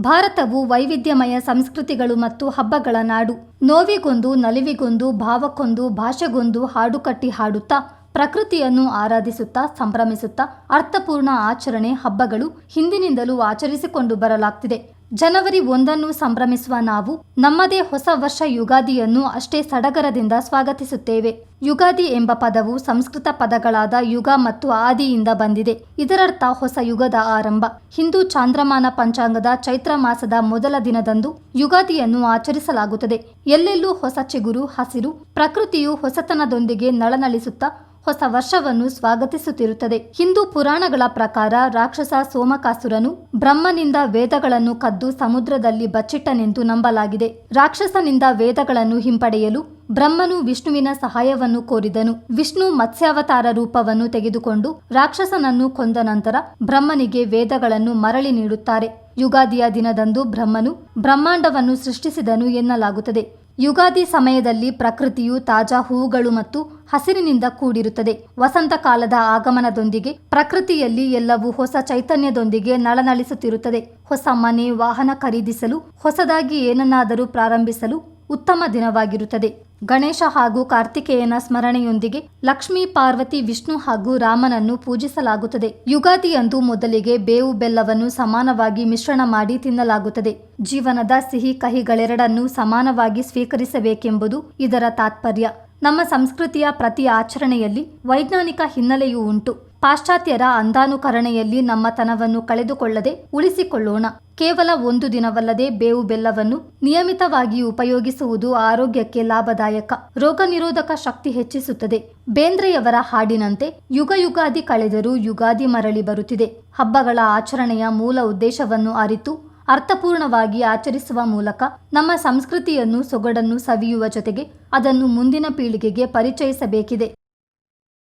ಭಾರತವು ವೈವಿಧ್ಯಮಯ ಸಂಸ್ಕೃತಿಗಳು ಮತ್ತು ಹಬ್ಬಗಳ ನಾಡು. ನೋವಿಗೊಂದು ನಲಿವಿಗೊಂದು ಭಾವಕ್ಕೊಂದು ಭಾಷೆಗೊಂದು ಹಾಡುಕಟ್ಟಿ ಹಾಡುತ್ತಾ ಪ್ರಕೃತಿಯನ್ನು ಆರಾಧಿಸುತ್ತಾ, ಸಂಭ್ರಮಿಸುತ್ತಾ, ಅರ್ಥಪೂರ್ಣ ಆಚರಣೆ ಹಬ್ಬಗಳು ಹಿಂದಿನಿಂದಲೂ ಆಚರಿಸಿಕೊಂಡು ಬರಲಾಗ್ತಿದೆ. ಜನವರಿ ಒಂದನ್ನು ಸಂಭ್ರಮಿಸುವ ನಾವು ನಮ್ಮದೇ ಹೊಸ ವರ್ಷ ಯುಗಾದಿಯನ್ನು ಅಷ್ಟೇ ಸಡಗರದಿಂದ ಸ್ವಾಗತಿಸುತ್ತೇವೆ. ಯುಗಾದಿ ಎಂಬ ಪದವು ಸಂಸ್ಕೃತ ಪದಗಳಾದ ಯುಗ ಮತ್ತು ಆದಿಯಿಂದ ಬಂದಿದೆ. ಇದರರ್ಥ ಹೊಸ ಯುಗದ ಆರಂಭ. ಹಿಂದೂ ಚಾಂದ್ರಮಾನ ಪಂಚಾಂಗದ ಚೈತ್ರ ಮಾಸದ ಮೊದಲ ದಿನದಂದು ಯುಗಾದಿಯನ್ನು ಆಚರಿಸಲಾಗುತ್ತದೆ. ಎಲ್ಲೆಲ್ಲೂ ಹೊಸ ಚಿಗುರು, ಹಸಿರು, ಪ್ರಕೃತಿಯು ಹೊಸತನದೊಂದಿಗೆ ನಳನಳಿಸುತ್ತಾ ಹೊಸ ವರ್ಷವನ್ನು ಸ್ವಾಗತಿಸುತ್ತಿರುತ್ತದೆ. ಹಿಂದೂ ಪುರಾಣಗಳ ಪ್ರಕಾರ ರಾಕ್ಷಸ ಸೋಮಕಾಸುರನು ಬ್ರಹ್ಮನಿಂದ ವೇದಗಳನ್ನು ಕದ್ದು ಸಮುದ್ರದಲ್ಲಿ ಬಚ್ಚಿಟ್ಟನೆಂದು ನಂಬಲಾಗಿದೆ. ರಾಕ್ಷಸನಿಂದ ವೇದಗಳನ್ನು ಹಿಂಪಡೆಯಲು ಬ್ರಹ್ಮನು ವಿಷ್ಣುವಿನ ಸಹಾಯವನ್ನು ಕೋರಿದನು. ವಿಷ್ಣು ಮತ್ಸ್ಯಾವತಾರ ರೂಪವನ್ನು ತೆಗೆದುಕೊಂಡು ರಾಕ್ಷಸನನ್ನು ಕೊಂದ ನಂತರ ಬ್ರಹ್ಮನಿಗೆ ವೇದಗಳನ್ನು ಮರಳಿ ನೀಡುತ್ತಾರೆ. ಯುಗಾದಿಯ ದಿನದಂದು ಬ್ರಹ್ಮನು ಬ್ರಹ್ಮಾಂಡವನ್ನು ಸೃಷ್ಟಿಸಿದನು ಎನ್ನಲಾಗುತ್ತದೆ. ಯುಗಾದಿ ಸಮಯದಲ್ಲಿ ಪ್ರಕೃತಿಯು ತಾಜಾ ಹೂವುಗಳು ಮತ್ತು ಹಸಿರಿನಿಂದ ಕೂಡಿರುತ್ತದೆ. ವಸಂತ ಕಾಲದ ಆಗಮನದೊಂದಿಗೆ ಪ್ರಕೃತಿಯಲ್ಲಿ ಎಲ್ಲವೂ ಹೊಸ ಚೈತನ್ಯದೊಂದಿಗೆ ನಳನಳಿಸುತ್ತಿರುತ್ತದೆ. ಹೊಸ ಮನೆ, ವಾಹನ ಖರೀದಿಸಲು, ಹೊಸದಾಗಿ ಏನನ್ನಾದರೂ ಪ್ರಾರಂಭಿಸಲು ಉತ್ತಮ ದಿನವಾಗಿರುತ್ತದೆ. ಗಣೇಶ ಹಾಗೂ ಕಾರ್ತಿಕೇಯನ ಸ್ಮರಣೆಯೊಂದಿಗೆ ಲಕ್ಷ್ಮೀ ಪಾರ್ವತಿ ವಿಷ್ಣು ಹಾಗೂ ರಾಮನನ್ನು ಪೂಜಿಸಲಾಗುತ್ತದೆ. ಯುಗಾದಿಯಂದು ಮೊದಲಿಗೆ ಬೇವು ಬೆಲ್ಲವನ್ನು ಸಮಾನವಾಗಿ ಮಿಶ್ರಣ ಮಾಡಿ ತಿನ್ನಲಾಗುತ್ತದೆ. ಜೀವನದ ಸಿಹಿ ಕಹಿಗಳೆರಡನ್ನೂ ಸಮಾನವಾಗಿ ಸ್ವೀಕರಿಸಬೇಕೆಂಬುದು ಇದರ ತಾತ್ಪರ್ಯ. ನಮ್ಮ ಸಂಸ್ಕೃತಿಯ ಪ್ರತಿ ಆಚರಣೆಯಲ್ಲಿ ವೈಜ್ಞಾನಿಕ ಹಿನ್ನೆಲೆಯೂ ಉಂಟು. ಪಾಶ್ಚಾತ್ಯರ ಅಂಧಾನುಕರಣೆಯಲ್ಲಿ ನಮ್ಮ ತನವನ್ನು ಕಳೆದುಕೊಳ್ಳದೆ ಉಳಿಸಿಕೊಳ್ಳೋಣ. ಕೇವಲ ಒಂದು ದಿನವಲ್ಲದೆ ಬೇವು ಬೆಲ್ಲವನ್ನು ನಿಯಮಿತವಾಗಿ ಉಪಯೋಗಿಸುವುದು ಆರೋಗ್ಯಕ್ಕೆ ಲಾಭದಾಯಕ. ರೋಗ ನಿರೋಧಕ ಶಕ್ತಿ ಹೆಚ್ಚಿಸುತ್ತದೆ. ಬೇಂದ್ರೆಯವರ ಹಾಡಿನಂತೆ ಯುಗ ಯುಗಾದಿ ಕಳೆದರೂ ಯುಗಾದಿ ಮರಳಿ ಬರುತ್ತಿದೆ. ಹಬ್ಬಗಳ ಆಚರಣೆಯ ಮೂಲ ಉದ್ದೇಶವನ್ನು ಅರಿತು, ಅರ್ಥಪೂರ್ಣವಾಗಿ ಆಚರಿಸುವ ಮೂಲಕ ನಮ್ಮ ಸಂಸ್ಕೃತಿಯನ್ನು ಸೊಗಡನ್ನು ಸವಿಯುವ ಜೊತೆಗೆ ಅದನ್ನು ಮುಂದಿನ ಪೀಳಿಗೆಗೆ ಪರಿಚಯಿಸಬೇಕಿದೆ.